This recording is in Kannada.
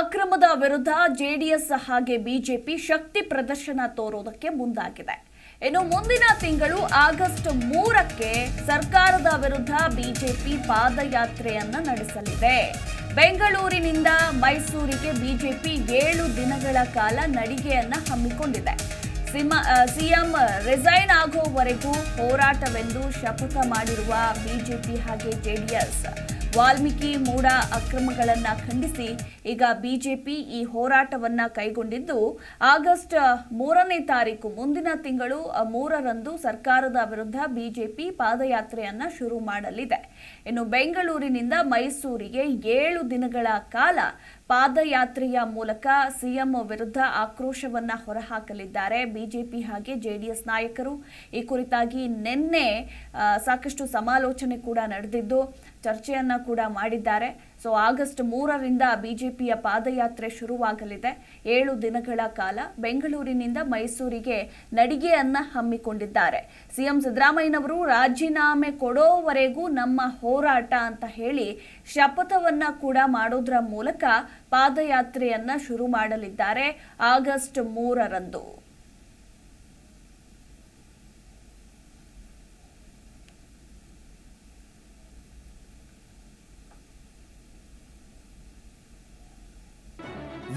ಅಕ್ರಮದ ವಿರುದ್ಧ ಜೆಡಿಎಸ್ ಹಾಗೆ ಬಿಜೆಪಿ ಶಕ್ತಿ ಪ್ರದರ್ಶನ ತೋರೋದಕ್ಕೆ ಮುಂದಾಗಿದೆ. ಇನ್ನು ಮುಂದಿನ ತಿಂಗಳು ಆಗಸ್ಟ್ ಮೂರಕ್ಕೆ ಸರ್ಕಾರದ ವಿರುದ್ಧ ಬಿಜೆಪಿ ಪಾದಯಾತ್ರೆಯನ್ನ ನಡೆಸಲಿದೆ. ಬೆಂಗಳೂರಿನಿಂದ ಮೈಸೂರಿಗೆ ಬಿಜೆಪಿ ಏಳು ದಿನಗಳ ಕಾಲ ನಡಿಗೆಯನ್ನ ಹಮ್ಮಿಕೊಂಡಿದೆ. ಸಿಎಂ ರಿಸೈನ್ ಆಗುವವರೆಗೂ ಹೋರಾಟವೆಂದು ಶಪಥ ಮಾಡಿರುವ ಬಿಜೆಪಿ ಹಾಗೆ ಜೆಡಿಎಸ್ ವಾಲ್ಮೀಕಿ ಮೂಡ ಅಕ್ರಮಗಳನ್ನು ಖಂಡಿಸಿ ಈಗ ಬಿಜೆಪಿ ಈ ಹೋರಾಟವನ್ನ ಕೈಗೊಂಡಿದ್ದು ಆಗಸ್ಟ್ ಮೂರನೇ ತಾರೀಕು ಮುಂದಿನ ತಿಂಗಳು ಮೂರರಂದು ಸರ್ಕಾರದ ವಿರುದ್ಧ ಬಿಜೆಪಿ ಪಾದಯಾತ್ರೆಯನ್ನು ಶುರು ಮಾಡಲಿದೆ. ಇನ್ನು ಬೆಂಗಳೂರಿನಿಂದ ಮೈಸೂರಿಗೆ ಏಳು ದಿನಗಳ ಕಾಲ ಪಾದಯಾತ್ರೆಯ ಮೂಲಕ ಸಿಎಂ ವಿರುದ್ಧ ಆಕ್ರೋಶವನ್ನ ಹೊರಹಾಕಲಿದ್ದಾರೆ ಬಿಜೆಪಿ ಹಾಗೆ ಜೆಡಿಎಸ್ ನಾಯಕರು. ಈ ಕುರಿತಾಗಿ ನಿನ್ನೆ ಸಾಕಷ್ಟು ಸಮಾಲೋಚನೆ ಕೂಡ ನಡೆದಿದ್ದು. ಚರ್ಚೆಯನ್ನ ಕೂಡ ಮಾಡಿದ್ದಾರೆ. ಸೊ ಆಗಸ್ಟ್ ಮೂರರಿಂದ ಬಿಜೆಪಿಯ ಪಾದಯಾತ್ರೆ ಶುರುವಾಗಲಿದೆ. ಏಳು ದಿನಗಳ ಕಾಲ ಬೆಂಗಳೂರಿನಿಂದ ಮೈಸೂರಿಗೆ ನಡಿಗೆಯನ್ನ ಹಮ್ಮಿಕೊಂಡಿದ್ದಾರೆ. ಸಿಎಂ ಸಿದ್ದರಾಮಯ್ಯನವರು ರಾಜೀನಾಮೆ ಕೊಡೋವರೆಗೂ ನಮ್ಮ ಹೋರಾಟ ಅಂತ ಹೇಳಿ ಶಪಥವನ್ನ ಕೂಡ ಮಾಡೋದ್ರ ಮೂಲಕ ಪಾದಯಾತ್ರೆಯನ್ನ ಶುರು ಮಾಡಲಿದ್ದಾರೆ ಆಗಸ್ಟ್ ಮೂರರಂದು.